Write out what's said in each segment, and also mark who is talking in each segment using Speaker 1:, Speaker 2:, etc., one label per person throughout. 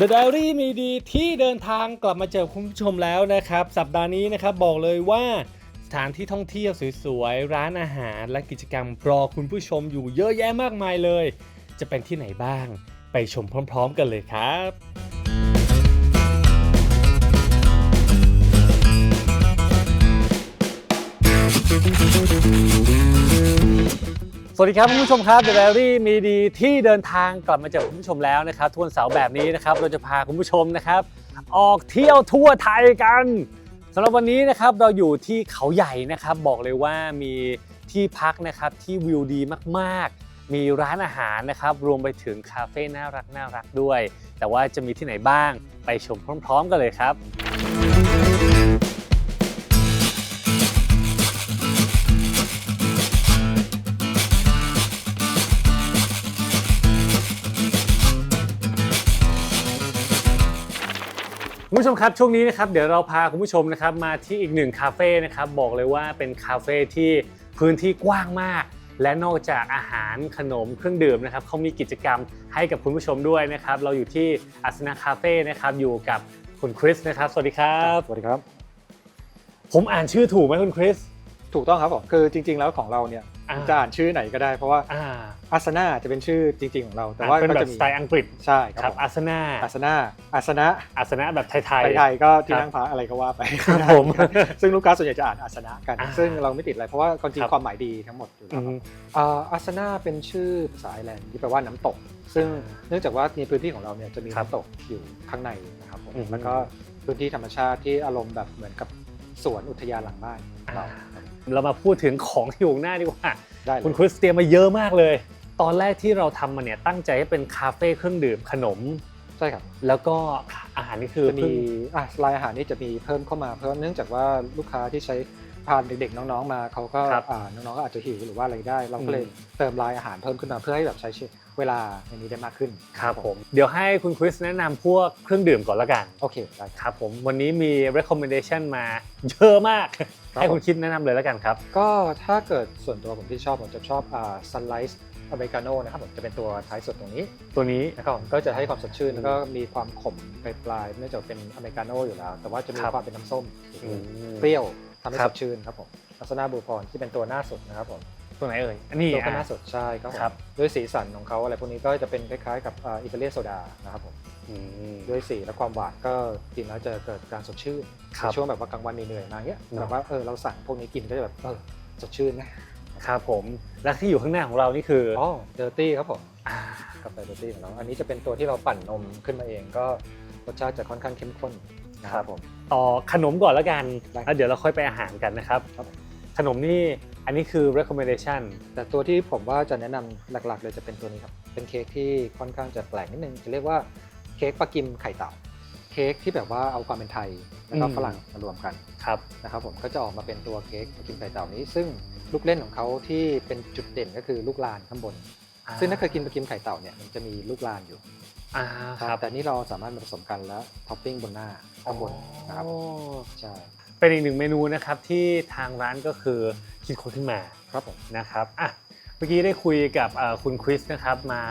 Speaker 1: The Diary มีดีที่เดินทางกลับมาเจอคุณผู้ชมแล้วนะครับ สัปดาห์นี้นะครับบอกเลยว่าสถานที่ท่องเที่ยวสวยๆ ร้านอาหารและกิจกรรมรอคุณผู้ชมอยู่เยอะแยะมากมายเลย จะเป็นที่ไหนบ้าง ไปชมพร้อมๆ กันเลยครับ สวัสดีครับคุณผู้ชมครับ The Diary มีดีที่เดินทางกลับมาเจอคุณผู้ชมแล้วนะครับทุกวันเสาร์แบบนี้นะครับเราจะพาคุณผู้ชมนะครับ ออกเที่ยวทั่วไทยกันสำหรับวันนี้นะครับเราอยู่ที่เขาใหญ่นะครับ บอกเลยว่ามีที่พักนะครับที่วิวดีมากๆ มีร้านอาหารนะครับ รวมไปถึงคาเฟ่น่ารักน่ารักด้วย แต่ว่าจะมีที่ไหนบ้างไปชมพร้อม ๆ กันเลยครับ ผู้ชมครับช่วงนี้นะครับเดี๋ยวเราพาคุณผู้ชมนะครับมาที่อีกหนึ่งคาเฟ่นะครับบอกเลยว่าเป็นคาเฟ่ที่พื้นที่กว้างมาก และนอกจากอาหารขนมเครื่องดื่มนะครับเขามีกิจกรรมให้กับคุณผู้ชมด้วยนะครับเราอยู่ที่อัสนาคาเฟ่นะครับอยู่กับคุณคริสนะครับสวัสดีครับ
Speaker 2: สวัสดีครับ
Speaker 1: ผมอ่านชื่อถูกไหมคุณคริส
Speaker 2: ถูกต้องครับผมคือจริงๆแล้วของเราเนี่ย
Speaker 1: อ่า
Speaker 2: จะอ่านชื่อไหนก็ได้เพราะว่า
Speaker 1: อ่า
Speaker 2: อาสนะจะเป็นชื่อจริง ๆ ของเรา แต่
Speaker 1: อ่า
Speaker 2: ว่า
Speaker 1: เป็น
Speaker 2: ก็
Speaker 1: แบ
Speaker 2: จะ
Speaker 1: บ
Speaker 2: มี
Speaker 1: สไตล์อังกฤษ
Speaker 2: ใช่ค
Speaker 1: ครั
Speaker 2: รั
Speaker 1: บบ
Speaker 2: ผม
Speaker 1: อาสนา
Speaker 2: อาสนะอาสนะ
Speaker 1: อาสนะแบบไทย
Speaker 2: ไทยๆก็ที่
Speaker 1: ครับ
Speaker 2: นั่งพระอะไรก็ว่าไป
Speaker 1: ครับผม
Speaker 2: ซึ่งลูกค้าส่วนใหญ่จะอ่านอาสนะกัน
Speaker 1: อ่า
Speaker 2: ซึ่งเราไม่ติดอะไรเพราะว่าความจริง
Speaker 1: ครับ
Speaker 2: ความหมายดีทั้งหมดอยู่
Speaker 1: อื
Speaker 2: แล้ว
Speaker 1: ม
Speaker 2: อ่าอาสนะเป็นชื่อภาษาไอร์แลนด์ที่แปลว่าน้ำตก ซึ่ง
Speaker 1: อ่า
Speaker 2: เนื่องจากว่าในพื้นที่ของเราเนี่ยจะมี
Speaker 1: ครับ
Speaker 2: น้ำตกอยู่ข้างในนะครับผม
Speaker 1: อืม
Speaker 2: แล้วก็พื้นที่ธรรมชาติที่อารมณ์แบบเหมือนกับสวนอุทยานหลังบ้านเราครับ
Speaker 1: เรามาพูดถึงของที่อยู่ข้างหน้าดีกว่า
Speaker 2: ได้เลย
Speaker 1: คุณคริสเตรียมมาเยอะมากเลย ตอนแรกที่เราทำมาเนี่ยตั้งใจให้เป็นคาเฟ่เครื่องดื่มขนม
Speaker 2: ใช่ครับ
Speaker 1: แล้วก็อาหารนี่คือ
Speaker 2: จะมี
Speaker 1: เพิ่ง
Speaker 2: อะรายอาหารนี่จะมีเพิ่มเข้ามาเพราะเนื่องจากว่าลูกค้าที่ใช้ พาเด็กๆน้องๆมาเขาก็
Speaker 1: ครับ
Speaker 2: อ่าน้องๆก็อาจจะหิวหรือว่าอะไรได้ เราก็เลย
Speaker 1: อืม
Speaker 2: เติมรายอาหารเพิ่มขึ้นมาเพื่อให้แบบใช้เวลาในนี้ได้มากขึ้น
Speaker 1: ครับผม เดี๋ยวให้คุณคริสแนะนำพวกเครื่องดื่มก่อนละกัน
Speaker 2: โอเคได้ ครับ
Speaker 1: ครับผม วันนี้มี recommendation มาเยอะมาก
Speaker 2: ครับ
Speaker 1: ให้คุณคิดแนะนำเลยละกันครับ
Speaker 2: ก็ถ้าเกิดส่วนตัวผมที่ชอบผมจะชอบอ่า sunrise americano นะครับผมจะเป็นตัวท้ายสุดตรงนี้
Speaker 1: ตัวนี้
Speaker 2: นะครับผมก็จะให้ความสดชื่นแล้วก็มีความขมปลายๆเนื่องจากเป็นอเมริกาโน่อยู่แล้ว แต่ว่าจะมี
Speaker 1: ครับ
Speaker 2: ความเป็นน้ำส้ม
Speaker 1: อืม
Speaker 2: เปรี้ยว ทำให้
Speaker 1: ครั
Speaker 2: ส
Speaker 1: บ
Speaker 2: ดชื่นครับผมลักษณะบูพรที่เป็นตัวหน้าสุดนะครับผม
Speaker 1: ตัวไหนเอ่ยอันนี้
Speaker 2: ตัวก็
Speaker 1: อะ
Speaker 2: น่าสดใช่ครับผม
Speaker 1: ครับ
Speaker 2: ด้วยสีสันของเขาอะไรพวกนี้ก็จะเป็นคล้ายๆกับอ่าอิตาเลียนโซดานะครับผม
Speaker 1: อืม
Speaker 2: ด้วยสีและความหวานก็กินแล้วจะเกิดการสดชื่น
Speaker 1: ครับ
Speaker 2: ในช่วงแบบว่ากลางวันเหนื่อยๆมาเงี้ย
Speaker 1: เนอะ
Speaker 2: แบบว่าเออเราสั่งพวกนี้กินก็จะแบบเออสดชื่นนะครับ
Speaker 1: ผมและที่อยู่ข้างหน้าของเรานี่คืออ
Speaker 2: อ๋อเดอร์ตี้ครับผม
Speaker 1: อ่า
Speaker 2: กาแฟเดอร์ตี้ของเราอันนี้จะเป็นตัวที่เราปั่นนมขึ้นมาเองก็รสชาติจะค่อนข้างเข้มข้น นะครับผม
Speaker 1: ต่อขนมก่อนละกัน
Speaker 2: ได้
Speaker 1: แล้วเดี๋ยวเราค่อยไปอาหารกันนะครับ
Speaker 2: ครับ
Speaker 1: ขนมนี่อันนี้คือ recommendation
Speaker 2: แต่ตัวที่ผมว่าจะแนะนำหลักๆ เลยจะเป็นตัวนี้ครับ เป็นเค้กที่ค่อนข้างจะแปลกนิดนึง จะเรียกว่าเค้กปลากิมไข่เต่า เค้กที่แบบว่าเอาความเป็นไทยแล้วก็
Speaker 1: อืม
Speaker 2: ฝรั่งมารวมกัน
Speaker 1: ครับ
Speaker 2: นะครับผมก็จะออกมาเป็นตัวเค้กกินไข่เต่านี้ ซึ่งลูกเล่นของเขาที่เป็นจุดเด่นก็คือลูกลานข้างบน ซึ่งถ้าเคยกินปลากิมไข่เต่าเนี่ยมันจะมีลูกลานอยู่
Speaker 1: อ่าครับ
Speaker 2: แต่นี่เราสามารถมาผสมกันแล้วท็อปปิ้งบนหน้าข้างบนนะครับ
Speaker 1: อ๋อ
Speaker 2: ใช่
Speaker 1: เป็นอีกหนึ่งเมนูนะครับที่ทางร้านก็คือคิดค้นขึ้นมา
Speaker 2: ครับผม
Speaker 1: นะครับอะเมื่อกี้ได้คุยกับเอ่อคุณคริสนะครับมา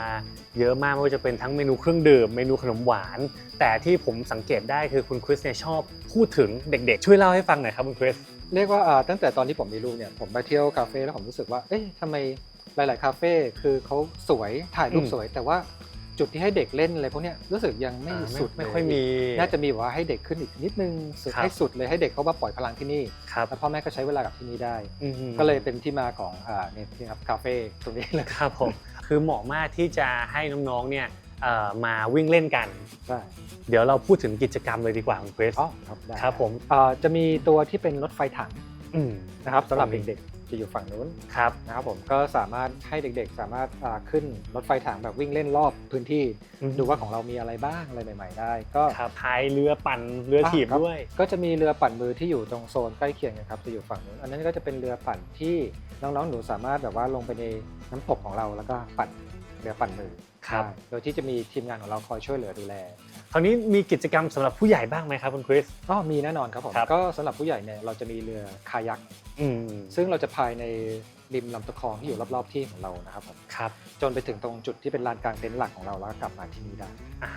Speaker 1: เยอะมากไม่ว่าจะเป็นทั้งเมนูเครื่องดื่มเมนูขนมหวาน แต่ที่ผมสังเกตได้คือคุณคริสเนี่ยชอบพูดถึงเด็กๆ ช่วยเล่าให้ฟังหน่อยครับคุณคริส
Speaker 2: เรียกว่าอ่าตั้งแต่ตอนที่ผมมีลูกเนี่ยผมไปเที่ยวคาเฟ่แล้วผมรู้สึกว่า เอ๊ะทำไมหลาย ๆ คาเฟ่คือเขาสวยถ่ายรูป
Speaker 1: อืม
Speaker 2: สวย แต่ว่า จุดที่ให้เด็กเล่นอะไรพวกเนี้ยรู้สึกยังไม่
Speaker 1: อ่า
Speaker 2: สุด
Speaker 1: ไม่
Speaker 2: เล
Speaker 1: ค่อยมี
Speaker 2: น่าจะมีแบบว่าให้เด็กขึ้นอีกนิดนึงสุด
Speaker 1: ครับ
Speaker 2: ให้สุดเลยให้เด็กเขามาปล่อยพลังที่นี่
Speaker 1: ครับ
Speaker 2: แล้วพ่อแม่ก็ใช้เวลากับที่นี่ได้
Speaker 1: อืม
Speaker 2: ก็เลยเป็นที่มาของอ่าเนี่ยนี่ครับคาเฟ่ตรงนี้เลย
Speaker 1: ครับผมคือเหมาะมากที่จะให้น้องๆเนี่ยเอ่อมาวิ่งเล่นกัน
Speaker 2: ใช่
Speaker 1: เดี๋ยวเราพูดถึงกิจกรรมเลยดีกว่าคุณคริส
Speaker 2: อ๋อครับได้
Speaker 1: ครับผม
Speaker 2: อ่าจะมีตัวที่เป็นรถไฟถัง
Speaker 1: อืม
Speaker 2: นะครับสำหรับ
Speaker 1: อืม
Speaker 2: เด็ก จะอยู่ฝั่งนู้น
Speaker 1: ครับ
Speaker 2: นะครับผมก็สามารถให้เด็กๆ สามารถอ่าขึ้นรถไฟถังแบบวิ่งเล่นรอบพื้นที่
Speaker 1: อืม
Speaker 2: ดูว่าของเรามีอะไรบ้างอะไรใหม่ ๆ ได้ ก็
Speaker 1: ครับพายเรือปั่นเรือถีบ
Speaker 2: ครับ
Speaker 1: ด้วย
Speaker 2: ก็จะมีเรือปั่นมือที่อยู่ตรงโซนใกล้เคียงกันครับจะอยู่ฝั่งนู้นอันนั้นก็จะเป็นเรือปั่นที่น้องๆหนูสามารถแบบว่าลงไปในน้ำตกของเราแล้วก็ปั่นเรือปั่นมือ
Speaker 1: ครับ
Speaker 2: ได้โดยที่จะมีทีมงานของเราคอยช่วยเหลือดูแล
Speaker 1: ค ราวนี้มีกิจกรรมสำหรับผู้ใหญ่บ้างไหมครับคุณคริส
Speaker 2: ก็มีแน่นอนครับผม
Speaker 1: ครับ
Speaker 2: ก็สำหรับผู้ใหญ่เนี่ยเราจะมีเรือคายัก
Speaker 1: อืม
Speaker 2: ซึ่งเราจะพายในริมลำตะคองที่อยู่รอบๆที่ของเรานะครับผม
Speaker 1: ครับ
Speaker 2: จนไปถึงตรงจุดที่เป็นลานกลางเต็นท์หลักของเราแล้วก็กลับมาที่นี่ได้
Speaker 1: อ่า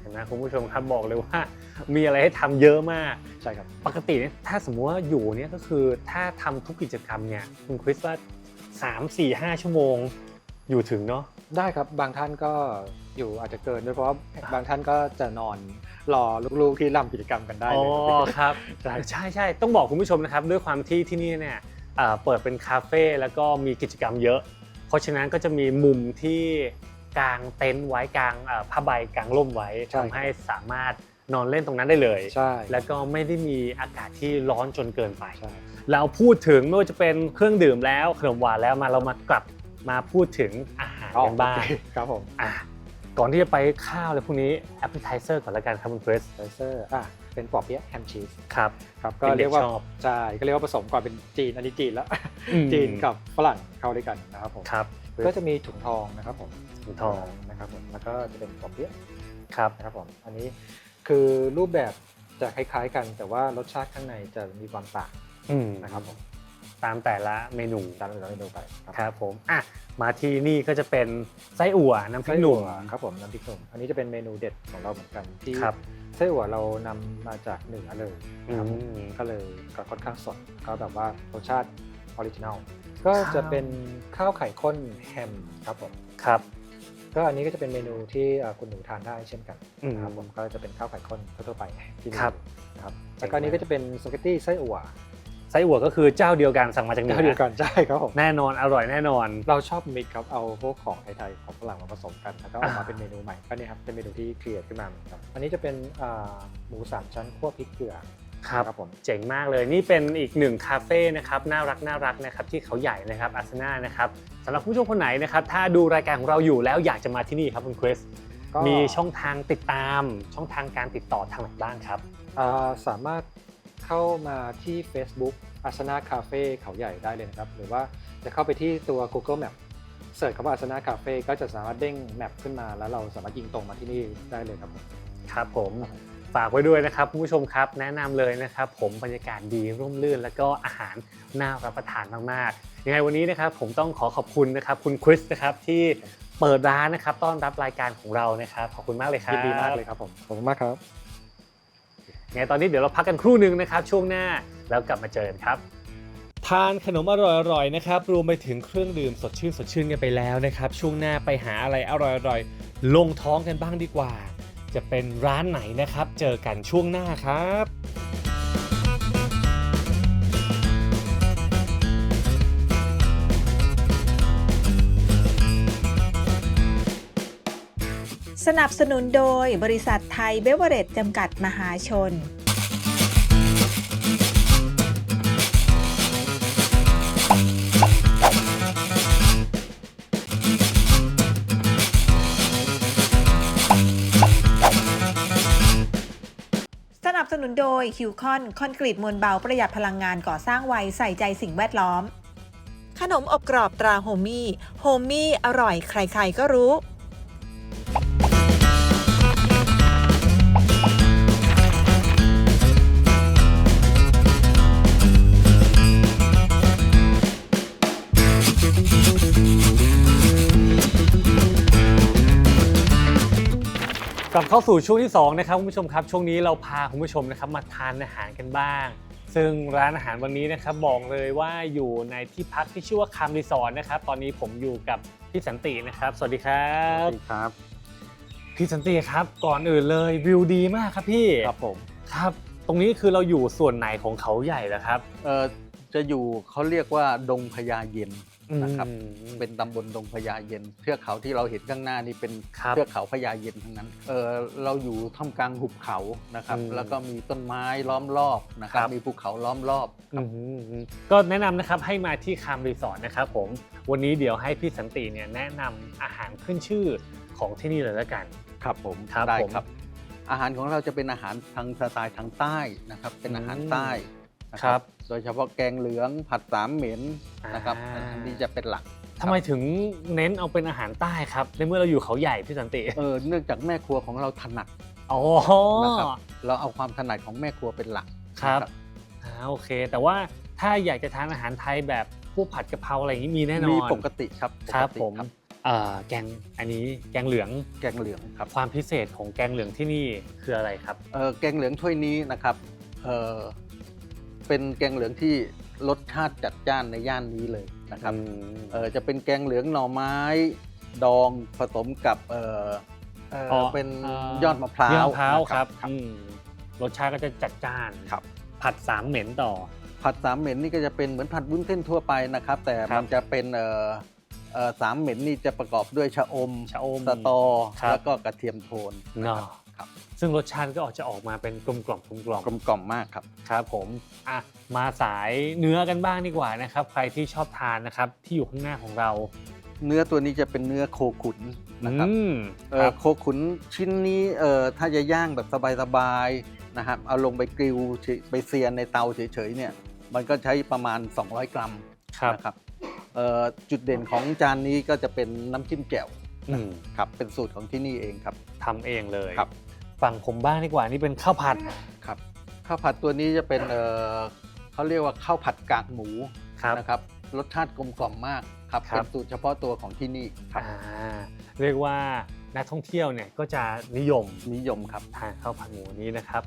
Speaker 1: เห็นไหมคุณผู้ชมครับบอกเลยว่า มีอะไรให้ทำเยอะมาก
Speaker 2: ใช่ครับ
Speaker 1: ปกติเนี่ยถ้าสมมติว่าอยู่เนี่ยก็คือถ้าทำทุกกิจกรรมเนี่ยคุณคริสว่า3 4 5ชั่วโมงอยู่ถึงเนาะ
Speaker 2: ได้ครับบางท่านก็ อยู่อาจจะเกินด้วยเพราะว่าบางท่านก็จะนอนรอลูกๆที่รำกิจกรรมกันได้
Speaker 1: อ๋อ
Speaker 2: เลย
Speaker 1: ครับ
Speaker 2: ใช่
Speaker 1: ใช่ใช่ต้องบอกคุณผู้ชมนะครับด้วยความที่ที่นี่เนี่ยเอ่อเปิดเป็นคาเฟ่แล้วก็มีกิจกรรมเยอะ เพราะฉะนั้นก็จะมีมุมที่กางเต็นท์ไว้กางเอ่อผ้าใบกางร่มไว้ทำให้สามารถนอนเล่นตรงนั้นได้เลย
Speaker 2: ใช่
Speaker 1: แล้วก็ไม่ได้มีอากาศที่ร้อนจนเกินไป
Speaker 2: ใช่
Speaker 1: เราพูดถึงไม่ว่าจะเป็นเครื่องดื่มแล้วขนมหวานแล้วมาเรามากลับมาพูดถึงอาหารกันบ้าง
Speaker 2: โอเคครับผม
Speaker 1: อะ ก่อนที่จะไปข้าวเลยพวกนี้ appetizer ก่อนแล้วกันครับคุณคริส
Speaker 2: ไฟเซอร์อะเป็นปอเปี๊ยะแฮมชีส
Speaker 1: ครับ
Speaker 2: ครับก็
Speaker 1: เป็นเด็ก
Speaker 2: เรียกว่า
Speaker 1: ชอบ
Speaker 2: ใช่ก็เรียกว่าผสมก่อนเป็นจีนอันนี้จีนแล้ว
Speaker 1: อืม
Speaker 2: จีนกับฝรั่งเข้าด้วยกันนะครับผม
Speaker 1: ครับ
Speaker 2: ก็จะมีถุงทองนะครับผม
Speaker 1: ถุงทอง
Speaker 2: นะครับผมแล้วก็จะเป็นปอเปี๊ยะ
Speaker 1: ครับ
Speaker 2: นะครับผมอันนี้คือรูปแบบจะคล้ายๆกัน แต่ว่ารสชาติข้างในจะมีความต่าง
Speaker 1: อืม
Speaker 2: นะครับผม
Speaker 1: ตามแต่ละเมนู
Speaker 2: ตามที่เราได้ดูไปครับ
Speaker 1: ครับผมอะมาที่นี่ก็จะเป็นไส้อั่วน้ำพริ
Speaker 2: ไส้
Speaker 1: กหนุ่
Speaker 2: อั่
Speaker 1: ม
Speaker 2: วครับผมน้ำพริกหนุ่มอันนี้จะเป็นเมนูเด็ดของเราเหมือนกันที่
Speaker 1: ครับ
Speaker 2: ไส้อั่วเรานำมาจากเหนือเลย
Speaker 1: อื
Speaker 2: นะครับผม
Speaker 1: ม
Speaker 2: ก็เลยก็ค่อนข้างสดก็แบบว่ารสชาติออริจินัลก็จะเป็นข้าวไข่ข้นแฮมครับผม
Speaker 1: ครับ
Speaker 2: ก็อันนี้ก็จะเป็นเมนูที่เอ่อคุณหนูทานได้เช่นกัน
Speaker 1: อืม
Speaker 2: นะครับผมก็จะเป็นข้าวไข่ข้นทั่วๆไปที่นี่
Speaker 1: ครับ
Speaker 2: นะครับแล้วก็อันนี้ก็จะเป็นสปาเกตตี้ไส้อั่ว
Speaker 1: ไส้อั่วก็คือเจ้าเดียวกันสั่งมาจากเหนื
Speaker 2: เจ้าเดียวกันใช่ครับผม
Speaker 1: แน่นอนอร่อยแน่นอน
Speaker 2: เราชอบมิกครับเอาพวกของไทยๆของฝรั่งมาผสมกันแล้วก็ออกมา
Speaker 1: อ่า
Speaker 2: เป็นเมนูใหม่ก็เนี่ยครับเป็นเมนูที่เครียดขึ้นมาเหมือนกันอันนี้จะเป็นอ่าหมูสามชั้นคั่วพริกเกลือ
Speaker 1: ครับ
Speaker 2: ครับผม
Speaker 1: เจ๋งมากเลยนี่เป็นอีกหนึ่งคาเฟ่นะครับน่ารักน่ารักนะครับที่เขาใหญ่นะครับอาสนานะครับสำหรับผู้ชมคนไหนนะครับถ้าดูรายการของเราอยู่แล้วอยากจะมาที่นี่ครับคุณคริส
Speaker 2: ก็
Speaker 1: มีช่องทางติดตาม ช่องทางการติดต่อทางไหนบ้างครับ
Speaker 2: อ่าสามารถ เข้ามาที่ Facebook อาสนาคาเฟ่เขาใหญ่ได้เลยนะครับ หรือว่าจะเข้าไปที่ตัว Google Map เสิร์ชคำว่าอาสนาคาเฟ่ก็จะสามารถเด้งแมปขึ้นมา แล้วเราสามารถยิงตรงมาที่นี่ได้เลยครับผม
Speaker 1: ครับผมฝากไว้ด้วยนะครับคุณผู้ชมครับแนะนำเลยนะครับ ผมบรรยากาศดีร่มรื่น แล้วก็อาหารน่ารับประทานมากๆยังไงวันนี้นะครับผมต้องขอขอบคุณนะครับคุณคริสนะครับที่เปิดร้านนะครับต้อนรับรายการของเรานะครับขอบคุณมากเลยครับ
Speaker 2: ยินดีมากเลยครับผมขอบคุณมากครับ
Speaker 1: ไงตอนนี้เดี๋ยวเราพักกันครู่หนึ่งนะครับ ช่วงหน้าแล้วกลับมาเจอกันครับทานขนมอร่อยๆนะครับรวมไปถึงเครื่องดื่มสดชื่นสดชื่นกันไปแล้วนะครับ ช่วงหน้าไปหาอะไรอร่อยๆลงท้องกันบ้างดีกว่า จะเป็นร้านไหนนะครับ เจอกันช่วงหน้าครับ
Speaker 3: สนับสนุนโดยบริษัทไทยเบเวอเรจจำกัดมหาชน สนับสนุนโดยคิวคอนคอนกรีตมวลเบาประหยัดพลังงานก่อสร้างไวใส่ใจสิ่งแวดล้อม ขนมอบกรอบตราโฮมี่โฮมี่อร่อยใครๆก็รู้
Speaker 1: กลับเข้าสู่ช่วงที่2นะครับคุณผู้ชมครับช่วงนี้เราพาคุณผู้ชมนะครับมาทานอาหารกันบ้าง ซึ่งร้านอาหารวันนี้นะครับบอกเลยว่าอยู่ในที่พักที่ชื่อว่าคามรีสอร์ทนะครับตอนนี้ผมอยู่กับพี่สันตินะครับ สวัสดีครับ
Speaker 2: ครับ
Speaker 1: พี่สันติครับก่อนอื่นเลยวิวดีมากครับพี่
Speaker 4: ครับผม
Speaker 1: ครับตรงนี้คือเราอยู่ส่วนไหนของเขาใหญ่แล้วครับ
Speaker 4: เอ่อจะอยู่เขาเรียกว่าดงพญาเย็น
Speaker 1: อ
Speaker 4: นะครับ
Speaker 1: อืม
Speaker 4: เป็นตำบลดงพญาเย็น เทือกเขาที่เราเห็นข้างหน้านี่เป็น
Speaker 1: ครับ
Speaker 4: เทือกเขาพญาเย็นทั้งนั้น เออเราอยู่ท่ามกลางหุบเขานะครับ
Speaker 1: อืม
Speaker 4: แล้วก็มีต้นไม้ล้อมรอบนะครับ
Speaker 1: ครับ
Speaker 4: มีภูเขาล้อมรอบค
Speaker 1: อื
Speaker 4: รับ
Speaker 1: มอืมอืมก็แนะนำนะครับให้มาที่คามรีสอร์ทนะครับผมวันนี้เดี๋ยวให้พี่สันติเนี่ยแนะนำอาหารขึ้นชื่อของที่นี่เลยแล้วกัน
Speaker 4: ครับผม
Speaker 1: ครับ
Speaker 4: ได้
Speaker 1: ผม
Speaker 4: ครับ อาหารของเราจะเป็นอาหารทางสไตล์ทางใต้นะครับ เป็นอาหาร
Speaker 1: อืม
Speaker 4: ใต้ นะค
Speaker 1: ครั
Speaker 4: รับบโดยเฉพาะแกงเหลืองผัดสามเหม็นนะครับ
Speaker 1: อ่า
Speaker 4: อันนี้จะเป็นหลัก
Speaker 1: ทำไมถึงเน้นเอาเป็นอาหารใต้ครับ ในเมื่อเราอยู่เขาใหญ่พี่สันติ
Speaker 4: เออเนื่องจากแม่ครัวของเราถนัด
Speaker 1: อ๋อ
Speaker 4: นะครับ เราเอาความถนัดของแม่ครัวเป็นหลัก
Speaker 1: ครับ
Speaker 4: นะ
Speaker 1: อ่าโอเค แต่ว่าถ้าอยากจะทานอาหารไทยแบบพวกผัดกะเพราอะไรอย่างนี้มีแน่นอน
Speaker 4: มีปกติครับ
Speaker 1: ครับ
Speaker 4: ปกติ
Speaker 1: ผมเอ่อแกงอันนี้แกงเหลือง
Speaker 4: แกงเหลืองครับ
Speaker 1: ความพิเศษของแกงเหลืองที่นี่คืออะไรครับ
Speaker 4: เออแกงเหลืองถ้วยนี้นะครับเออ เป็นแกงเหลืองที่รสชาติจัดจ้านในย่านนี้เลยนะครับ
Speaker 1: อืม
Speaker 4: เออจะเป็นแกงเหลืองหน่อไม้ดองผสมกับเออเออ
Speaker 1: อ๋อ
Speaker 4: เป็น
Speaker 1: เอ่อย
Speaker 4: อดมะพร้าวย
Speaker 1: อดมะพร้าว
Speaker 4: นะครับ
Speaker 1: อืมรสชาติก็จะจัดจ้าน
Speaker 4: ครับ
Speaker 1: ผัดสามเหม็นต่อ
Speaker 4: ผัดสามเหม็นนี่ก็จะเป็นเหมือนผัดวุ้นเส้นทั่วไปนะครับ แต่
Speaker 1: ครับ
Speaker 4: มันจะเป็นเออเออสามเหม็นนี่จะประกอบด้วยชะอม
Speaker 1: ชะอม
Speaker 4: สตอ
Speaker 1: ครับ
Speaker 4: แล้วก็กระเทียมโทน
Speaker 1: เนาะ
Speaker 4: ครับ
Speaker 1: ซึ่งรสชาติก็ออกจะออกมาเป็นกลมกล่อมกลมกล่อม
Speaker 4: กลมกล่อมมากครับ
Speaker 1: ครับผมอะมาสายเนื้อกันบ้างดีกว่านะครับใครที่ชอบทานนะครับที่อยู่ข้างหน้าของเรา
Speaker 4: เนื้อตัวนี้จะเป็นเนื้อโคขุนนะครับ
Speaker 1: อืม
Speaker 4: เอ
Speaker 1: ค
Speaker 4: อ
Speaker 1: รับ
Speaker 4: โคขุนชิ้นนี้เออถ้าจะย่างแบบสบายๆนะครับเอาลงไปกริลเฉยไปเซียนในเตาเฉยๆเนี่ยมันก็ใช้ประมาณ 200 กรัม
Speaker 1: ครับ
Speaker 4: นะครับเอ่อจุดเด่นของจานนี้ก็จะเป็นน้ำจิ้มแจ่ว
Speaker 1: อืม
Speaker 4: ครับเป็นสูตรของที่นี่เองครับ
Speaker 1: ทำเองเลย
Speaker 4: ครับ
Speaker 1: ฝั่งผมบ้างดีกว่านี่เป็นข้าวผัด
Speaker 4: ครับข้าวผัดตัวนี้จะเป็นเออเขาเรียกว่าข้าวผัดกากหมู
Speaker 1: ครับ
Speaker 4: นะครับรสชาติกลมกล่อมมากครับ
Speaker 1: ครั
Speaker 4: เป็
Speaker 1: บ
Speaker 4: นสูตรเฉพาะตัวของที่นี่ครับ
Speaker 1: อ่าเรียกว่านักท่องเที่ยวเนี่ยก็จะนิยม
Speaker 4: นิยมครับ
Speaker 1: ทานข้าวผัดหมูนี้นะครับ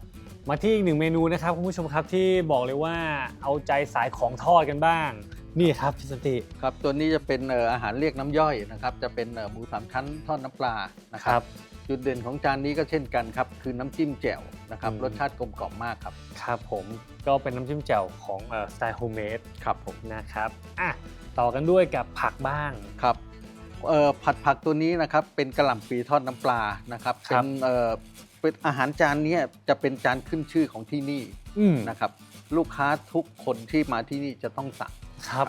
Speaker 1: มาที่อีกหนึ่งเมนูนะครับคุณผู้ชมครับที่บอกเลยว่าเอาใจสายของทอดกันบ้าง นี่ครับพี่สันติ
Speaker 4: ครับตัวนี้จะเป็นเอ่ออาหารเรียกน้ำย่อยนะครับ จะเป็นเอ่อหมูสามชั้นทอดน้ำปลานะค
Speaker 1: ครั
Speaker 4: รับบ จุดเด่นของจานนี้ก็เช่นกันครับ คือน้ำจิ้มแจ่วนะครับ
Speaker 1: อืม
Speaker 4: รสชาติกลมกล่อมมากครับ
Speaker 1: ครับผมก็เป็นน้ำจิ้มแจ่วของสไตล์โฮมเมด
Speaker 4: ครับผม
Speaker 1: นะครับอะต่อกันด้วยกับผักบ้าง
Speaker 4: ครับเอ่อผัดผักตัวนี้นะครับเป็นกระหล่ำปีทอดน้ำปลานะครับ
Speaker 1: ครั
Speaker 4: เป็
Speaker 1: บ
Speaker 4: นเอ่อเป็นอาหารจานเนี้ยจะเป็นจานขึ้นชื่อของที่นี่
Speaker 1: อืม
Speaker 4: นะครับ ลูกค้าทุกคนที่มาที่นี่จะต้องสั่ง
Speaker 1: ครับ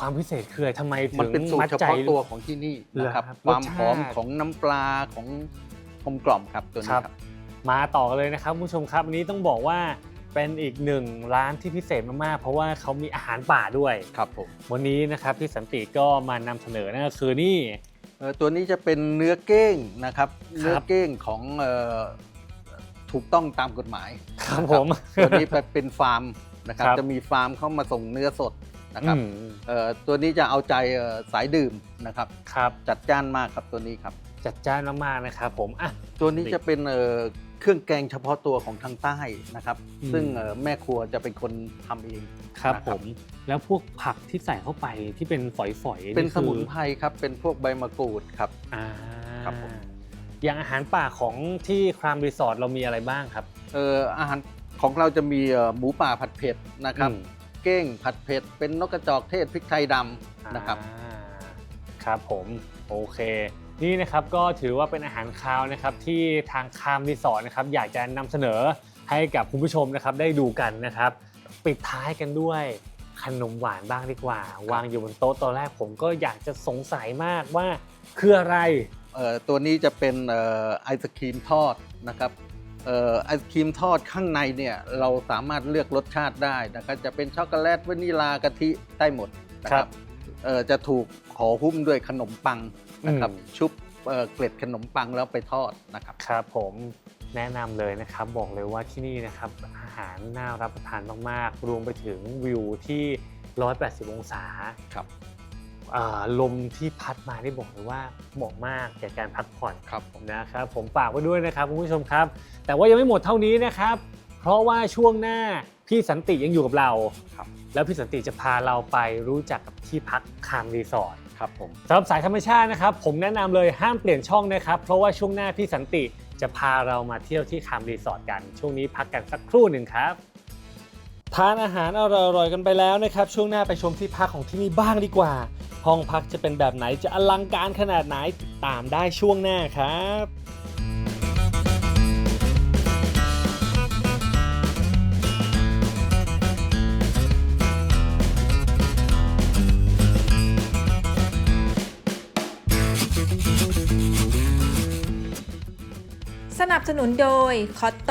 Speaker 1: ความพิเศษคืออะไรทำไมถึ
Speaker 4: มัน
Speaker 1: ง
Speaker 4: เป็นสูต
Speaker 1: มั
Speaker 4: ร
Speaker 1: ด
Speaker 4: เฉ
Speaker 1: ใจ
Speaker 4: พาะตัวของที่นี่นะครับ
Speaker 1: เหรอครับ
Speaker 4: ความหอม
Speaker 1: รสชาติ
Speaker 4: ของน้ำปลาของกลมกล่อมครับตัว
Speaker 1: ค
Speaker 4: นี้
Speaker 1: รับ
Speaker 4: ครับ
Speaker 1: มาต่อกันเลยนะครับคุณผู้ชมครับวันนี้ต้องบอกว่าเป็นอีกหนึ่งร้านที่พิเศษมากๆ เพราะว่าเขามีอาหารป่าด้วย
Speaker 4: ครับผม
Speaker 1: วันนี้นะครับพี่สันติก็มานำเสนอนั่นก็คือนี่
Speaker 4: เอ่อตัวนี้จะเป็นเนื้อเก้งนะครับ เนื้อเก้งของเอ่อถูกต้องตามกฎหมาย
Speaker 1: ครับ
Speaker 4: นะ
Speaker 1: ผม
Speaker 4: ตัวนี้เป็นฟาร์มนะครับ
Speaker 1: ครับ
Speaker 4: จะมีฟาร์มเข้ามาส่งเนื้อสด นะครับ
Speaker 1: อืม
Speaker 4: เอ่อตัวนี้จะเอาใจเอ่อสายดื่มนะครับ
Speaker 1: ครับ
Speaker 4: จัดจ้านมากครับตัวนี้ครับ
Speaker 1: จัดจ้านมากๆนะครับผมอะ
Speaker 4: ตัวนี้จะเป็นเอ่อเครื่องแกงเฉพาะตัวของทางใต้นะครับ
Speaker 1: อืม
Speaker 4: ซึ่งเอ่อแม่ครัวจะเป็นคนทำเอง
Speaker 1: ครับ
Speaker 4: นะ
Speaker 1: ผมแล้วพวกผักที่ใส่เข้าไปที่เป็นฝอยๆ
Speaker 4: เป็นส
Speaker 1: คือ
Speaker 4: มุนไพรครับเป็นพวกใบมะกรูดครับ
Speaker 1: อ่า
Speaker 4: ครับผม
Speaker 1: อย่างอาหารป่าของที่ครามรีสอร์ทเรามีอะไรบ้างครับ
Speaker 4: เอ่ออาหารของเราจะมีเอ่อหมูป่าผัดเผ็ดนะครับ
Speaker 1: อืม
Speaker 4: เก้งผัดเผ็ด เป็นนกกระจอกเทศพริกไทยดำนะครับ
Speaker 1: อ่าครับผมโอเค นี่นะครับก็ถือว่าเป็นอาหารคาวนะครับที่ทางคามรีสอร์ทนะครับอยากจะนำเสนอให้กับคุณผู้ชมนะครับได้ดูกันนะครับ ปิดท้ายกันด้วยขนมหวานบ้างดีกว่า วางอยู่บนโต๊ะตอนแรกผมก็อยากจะสงสัยมากว่าคืออะไร
Speaker 4: เอ่อตัวนี้จะเป็นเอ่อไอศครีมทอดนะครับเอ่อ ไอศครีมทอดข้างในเนี่ยเราสามารถเลือกรสชาติได้นะครับจะเป็นช็อกโกแลตวานิลากะทิได้หมดนะค
Speaker 1: ครั
Speaker 4: รับบเอ่อจะถูกห่อหุ้มด้วยขนมปังนะครับ
Speaker 1: อืม
Speaker 4: ชุบเอ่อเกล็ดขนมปังแล้วไปทอดนะครับ
Speaker 1: ครับผมแนะนำเลยนะครับบอกเลยว่าที่นี่นะครับอาหารน่ารับประทานมากๆ รวมไปถึงวิวที่ 180 องศา
Speaker 4: ครับ
Speaker 1: อ่า ลมที่พัดมาได้บอกเลยว่าเหมาะมากแก่การพักผ่อน
Speaker 4: ครับผม
Speaker 1: นะครับผมฝากไว้ด้วยนะครับคุณผู้ชมครับ แต่ว่ายังไม่หมดเท่านี้นะครับ เพราะว่าช่วงหน้าพี่สันติยังอยู่กับเรา
Speaker 4: ครับ
Speaker 1: แล้วพี่สันติจะพาเราไปรู้จักกับที่พักคามรีสอร์ท
Speaker 4: ครับผม
Speaker 1: สำหรับสายธรรมชาตินะครับ ผมแนะนำเลยห้ามเปลี่ยนช่องนะครับ เพราะว่าช่วงหน้าพี่สันติจะพาเรามาเที่ยวที่คามรีสอร์ทกัน ช่วงนี้พักกันสักครู่หนึ่งครับทานอาหารอร่อยๆกันไปแล้วนะครับ ช่วงหน้าไปชมที่พักของที่นี่บ้างดีกว่า ห้องพักจะเป็นแบบไหนจะอลังการขนาดไหนติดตามได้ช่วงหน้าครับ
Speaker 3: สนับสนุนโดยคอตโต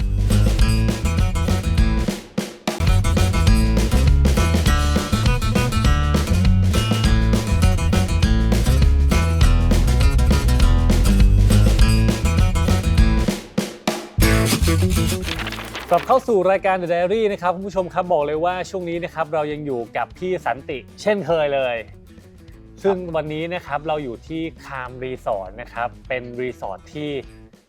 Speaker 1: กลับเข้าสู่รายการ The Diary นะครับคุณผู้ชมครับบอกเลยว่าช่วงนี้นะครับเรายังอยู่กับพี่สันติ เช่นเคยเลย ซึ่งวันนี้นะครับเราอยู่ที่คามรีสอร์ทนะครับเป็นรีสอร์ทที่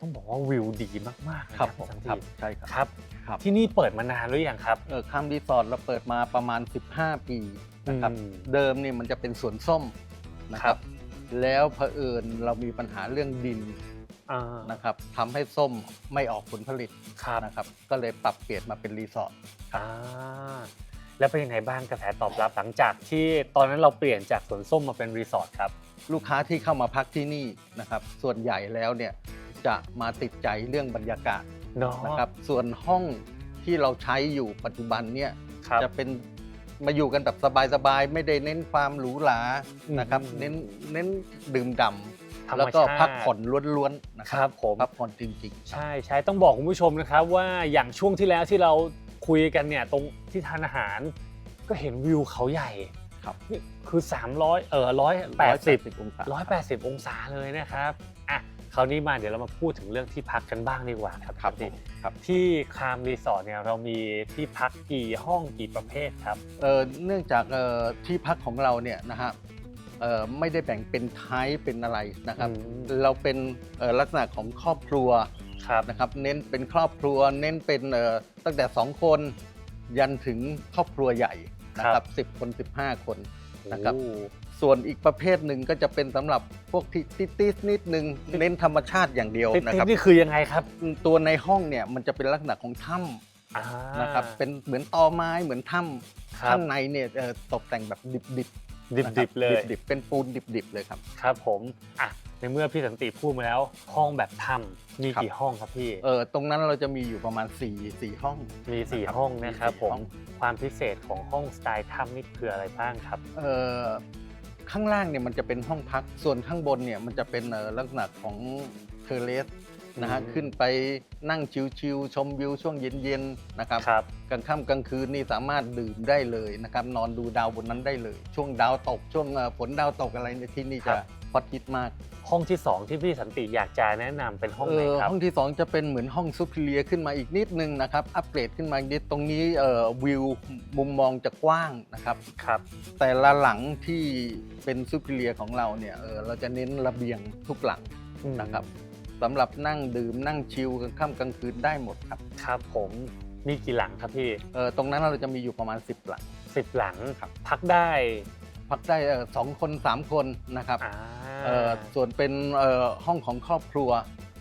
Speaker 1: ต้องบอกว่าวิวดีมากๆเลย
Speaker 4: ครับ
Speaker 1: นะ
Speaker 4: ผม
Speaker 1: พี่
Speaker 4: ครั
Speaker 1: สั
Speaker 4: บ
Speaker 1: นติ
Speaker 4: ใช่ครับ
Speaker 1: ครับ
Speaker 4: ครับ
Speaker 1: ที่นี่เปิดมานานหรือยังครับ
Speaker 4: เออข้ามรีสอร์ทเราเปิดมาประมาณ 15 ปีนะครับ
Speaker 1: อืม
Speaker 4: เดิมนี่มันจะเป็นสวนส้มนะค
Speaker 1: ครั
Speaker 4: รับ บ แล้วเผอิญเรามีปัญหาเรื่องดิน
Speaker 1: อ่า
Speaker 4: นะครับทำให้ส้มไม่ออกผลผลิต
Speaker 1: ครับ
Speaker 4: นะครับ ก็เลยปรับเปลี่ยนมาเป็นรีสอร์ท
Speaker 1: อ่า แล้วเป็นยังไงบ้างกระแสตอบรับหลังจากที่ตอนนั้นเราเปลี่ยนจากสวนส้มมาเป็นรีสอร์ทครับ
Speaker 4: ลูกค้าที่เข้ามาพักที่นี่นะครับ ส่วนใหญ่แล้วเนี่ยจะมาติดใจเรื่องบรรยากาศ
Speaker 1: เนาะ
Speaker 4: นะครับ ส่วนห้องที่เราใช้อยู่ปัจจุบันเนี่ย
Speaker 1: ครับ
Speaker 4: จะเป็นมาอยู่กันแบบสบายๆ ไม่ได้เน้นความหรูหรานะครับ
Speaker 1: อืม
Speaker 4: เน้นเน้นดื่มด่
Speaker 1: ธรรมำ
Speaker 4: แล้วก็
Speaker 1: ชาติ
Speaker 4: พักผ่อนล้วนๆนะค
Speaker 1: ครั
Speaker 4: รั
Speaker 1: บบผม
Speaker 4: พักผ่อนจริงๆครับ
Speaker 1: ใช่ใช่ต้องบอกคุณผู้ชมนะครับว่าอย่างช่วงที่แล้วที่เราคุยกันเนี่ยตรงที่ทานอาหาร ก็เห็นวิวเขาใหญ่
Speaker 4: ครับ
Speaker 1: นี่คือ 300 เออ180
Speaker 4: องศา
Speaker 1: 180 องศาเลยนะครับอะคราวนี้มาเดี๋ยวเรามาพูดถึงเรื่องที่พักกันบ้างดีกว่าครับ
Speaker 4: ครับ
Speaker 1: พี่
Speaker 4: ครับ
Speaker 1: ที่คามรีสอร์ทเนี่ยเรามีที่พักกี่ห้องกี่ประเภทครับ
Speaker 4: เอ่อเนื่องจากเอ่อที่พักของเราเนี่ยนะฮะ เอ่อไม่ได้แบ่งเป็นไทป์เป็นอะไรนะครับ
Speaker 1: อืม
Speaker 4: เราเป็นเอ่อลักษณะของครอบครัว
Speaker 1: ครับ
Speaker 4: นะครับ เน้นเป็นครอบครัว เน้นเป็นเอ่อตั้งแต่ 2 คน ยันถึงครอบครัวใหญ่นะครับ 10 คน 15 คน นะครับ
Speaker 1: โอ้
Speaker 4: ส่วนอีกประเภทหนึ่งก็จะเป็นสำหรับพวกที่ติดๆนิดนึงเน้นธรรมชาติอย่างเดียว
Speaker 1: ติด
Speaker 4: นะครับ
Speaker 1: นี่คือยังไงครับ
Speaker 4: ตัวในห้องเนี่ยมันจะเป็นลักษณะของถ้
Speaker 1: อ่าำ
Speaker 4: นะครับเป็นเหมือนตอไม้เหมือนถ้ำ
Speaker 1: ครับ
Speaker 4: ข้างในเนี่ยเอ่อตกแต่งแบบดิบๆ
Speaker 1: ดิบ
Speaker 4: นะค
Speaker 1: ดิ
Speaker 4: รั
Speaker 1: บเลย
Speaker 4: ดิบๆเป็นปูนดิบๆเลยครับ
Speaker 1: ครับผมอะในเมื่อพี่สันติพูดมาแล้ว ห้องแบบถ้ำมี
Speaker 4: ครับ
Speaker 1: กี่ห้องครับพี่
Speaker 4: เออตรงนั้นเราจะมีอยู่ประมาณ4 4ห้อง
Speaker 1: มีสี่
Speaker 4: นะครับ
Speaker 1: ห้องนะครับ
Speaker 4: มีสี่
Speaker 1: ผม
Speaker 4: ห้อง
Speaker 1: ความพิเศษของห้องสไตล์ถ้ำนี่คืออะไรบ้างครับ
Speaker 4: เออข้างล่างเนี่ยมันจะเป็นห้องพัก ส่วนข้างบนเนี่ยมันจะเป็นเอ่อลักษณะของเทอร์เลส นะฮะ
Speaker 1: อืม
Speaker 4: ขึ้นไปนั่งชิวๆชมวิวช่วงเย็นๆนะครับ
Speaker 1: ครับ
Speaker 4: กลางค่ำกลางคืนนี่สามารถดื่มได้เลยนะครับนอนดูดาวบนนั้นได้เลย ช่วงดาวตกช่วงเอ่อฝนดาวตกอะไรในยที่นี่
Speaker 1: ครั
Speaker 4: จะ
Speaker 1: บ
Speaker 4: ฮอตฮิตมาก
Speaker 1: ห้องที่สองที่พี่สันติอยากจะแนะนำเป็นห้องไหน
Speaker 4: เค
Speaker 1: รับ
Speaker 4: ห้องที่ 2 จะเป็นเหมือนห้องซูเปเรียขึ้นมาอีกนิดนึงนะครับอัปเกรดขึ้นมาอีกนิดตรงนี้เอ่อวิวมุมมองจะกว้างนะครับ
Speaker 1: ครับ
Speaker 4: แต่ละหลังที่เป็นซูเปเรียของเราเนี่ยเออเราจะเน้นระเบียงทุกหลังนะครับ สำหรับนั่งดื่มนั่งชิลกลางค่ำกลางคืนได้หมดครับ
Speaker 1: ครับผมมีกี่หลังครับพี่
Speaker 4: เออตรงนั้นเราจะมีอยู่ประมาณ 10 หลัง
Speaker 1: สิบหลัง
Speaker 4: ครับ
Speaker 1: พักได้
Speaker 4: พักได้เอ่อสองคนสามคนนะครับ
Speaker 1: อ่า
Speaker 4: เอ่อส่วนเป็นเอ่อห้องของครอบครัว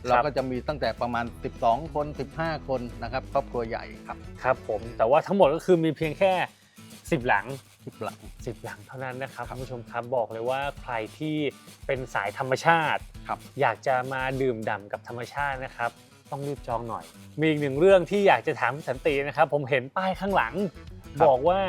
Speaker 4: เราก็จะมีตั้งแต่ประมาณ 12 คน 15 คนนะครับครอบครัวใหญ่ครับ
Speaker 1: ครับผมแต่ว่าทั้งหมดก็คือมีเพียงแค่สิบหลัง
Speaker 4: 10 หลัง
Speaker 1: สิบหลังเท่านั้นนะครับ
Speaker 4: ครับ
Speaker 1: คุณผู้ชมครับบอกเลยว่าใครที่เป็นสายธรรมชาติ
Speaker 4: ครับ
Speaker 1: อยากจะมาดื่มด่ำกับธรรมชาตินะครับ ต้องรีบจองหน่อย มีอีกหนึ่งเรื่องที่อยากจะถามพี่สันตินะครับ ผมเห็นป้ายข้างหลังบอกว่า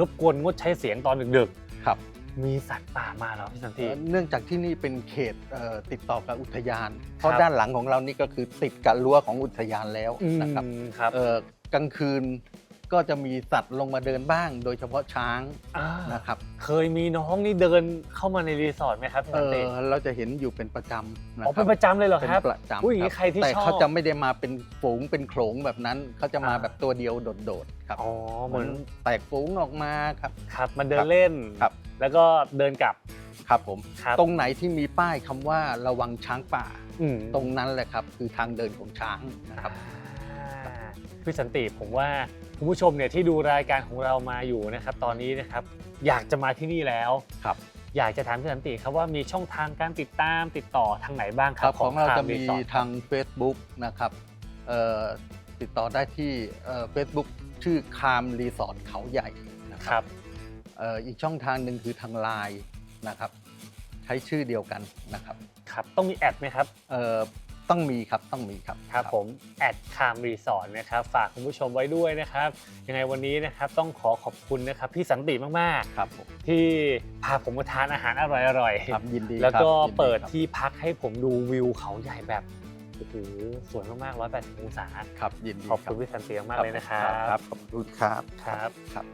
Speaker 1: รบกวนงดใช้เสียงตอนดึก
Speaker 4: ครับ
Speaker 1: ๆ มีสัตว์ป่ามาแล้วพี่สันติ
Speaker 4: เอ่อเนื่องจากที่นี่เป็นเขตเอ่อติดต่อกับอุทยาน เพราะ
Speaker 1: ครับ
Speaker 4: ด้านหลังของเรานี่ก็คือติดกับรั้วของอุทยานแล้วนะครับ
Speaker 1: อืมครับ
Speaker 4: เอ่อกลางคืน ก็จะมีสัตว์ลงมาเดินบ้าง โดยเฉพาะช้าง
Speaker 1: อ่า
Speaker 4: นะครับ
Speaker 1: เคยมีน้องนี่เดินเข้ามาในรีสอร์ทไหมครับพี่
Speaker 4: เอ
Speaker 1: สันติ
Speaker 4: อเราจะเห็นอยู่เป็นประจำนะ
Speaker 1: อ๋อ
Speaker 4: ครั
Speaker 1: เป็นประจำเลยเหรอ
Speaker 4: เป็น
Speaker 1: ครับ
Speaker 4: ประจำ
Speaker 1: อุ้ยอย่างนี้
Speaker 4: บ
Speaker 1: ใครที่
Speaker 4: แต่
Speaker 1: ชอบ
Speaker 4: เขาจะไม่ได้มาเป็นฝูงเป็นโขลงแบบนั้น เขาจะมา
Speaker 1: อ่า
Speaker 4: แบบตัวเดียวโดดๆครับ
Speaker 1: อ๋อเหมือน
Speaker 4: แตกฝูงออกมาครับ
Speaker 1: ครับมาเดินเล่น
Speaker 4: ครับ
Speaker 1: แล้วก็เดินกลับ
Speaker 4: ครับผม
Speaker 1: ครับ
Speaker 4: ตรงไหนที่มีป้ายคำว่าระวังช้างป่า
Speaker 1: อืม
Speaker 4: ตรงนั้นแหละครับ คือทางเดินของช้างนะครับ
Speaker 1: อ่าพี่สันติผมว่า คุณผู้ชมเนี่ยที่ดูรายการของเรามาอยู่นะครับ ตอนนี้นะครับ อยากจะมาที่นี่แล้ว
Speaker 4: ครับ
Speaker 1: อยากจะถามพี่สันติครับว่ามีช่องทางการติดตามติดต่อทางไหนบ้างค
Speaker 4: ค
Speaker 1: รั
Speaker 4: รั
Speaker 1: บบ
Speaker 4: ของเรา
Speaker 1: ค
Speaker 4: จะ
Speaker 1: ม
Speaker 4: มี
Speaker 1: รีสอร์ท
Speaker 4: ทาง Facebook นะครับเอ่อติดต่อได้ที่เฟซบุ๊กชื่อคามรีสอร์ทเขาใหญ่นะค
Speaker 1: ครับรับ
Speaker 4: เอ่ออีกช่องทางหนึ่งคือทางไลน์นะครับ ใช้ชื่อเดียวกันนะครับ
Speaker 1: ครับ ต้องมีแอดไหมครับ
Speaker 4: เอ่อ ต้องมีครับต้องมีครับ
Speaker 1: ครับผมแอดคามรีสอร์ทนะครับฝากคุณผู้ชมไว้ด้วยนะครับยังไงวันนี้นะครับต้องขอขอบคุณนะครับพี่สันติมาก
Speaker 4: ครับผม
Speaker 1: ๆ ที่พาผมมาทานอาหารอร่อยๆ
Speaker 4: ครับยินดี
Speaker 1: แล้วก็
Speaker 4: ครับยินดี
Speaker 1: เปิด
Speaker 4: ครับ
Speaker 1: ที่พักให้ผมดูวิวเขาใหญ่แบบโอ้โหสวยมากๆ 180 องศา
Speaker 4: ครับยินดี
Speaker 1: ขอบคุณพี่สันติมากๆเลยนะครับ
Speaker 4: ครับขอบคุณครับ
Speaker 1: ครับ
Speaker 4: ครับ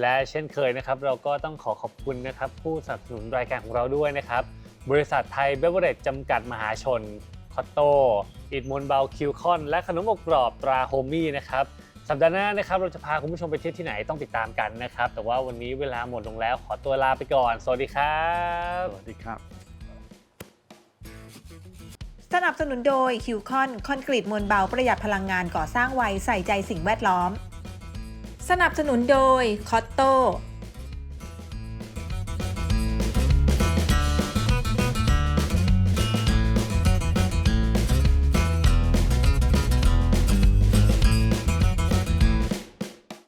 Speaker 1: และเช่นเคยนะครับ เราก็ต้องขอขอบคุณนะครับ ผู้สนับสนุนรายการของเราด้วยนะครับ บริษัทไทยเบเวอร์เรจจำกัดมหาชน คอตโตอิดมนเบาคิวคอน และขนมอบกรอบตราโฮมี่นะครับสัปดาห์หน้านะครับเราจะพาคุณผู้ชมไปเที่ยวที่ไหนต้องติดตามกันนะครับ แต่ว่าวันนี้เวลาหมดลงแล้วขอตัวลาไปก่อน สวัสดีครับ
Speaker 4: สวัสดีครับ
Speaker 3: สนับสนุนโดยคิวคอนคอนกรีตมวลเบาประหยัดพลังงานก่อสร้างไวใส่ใจสิ่งแวดล้อม สนับสนุนโดยคอตโต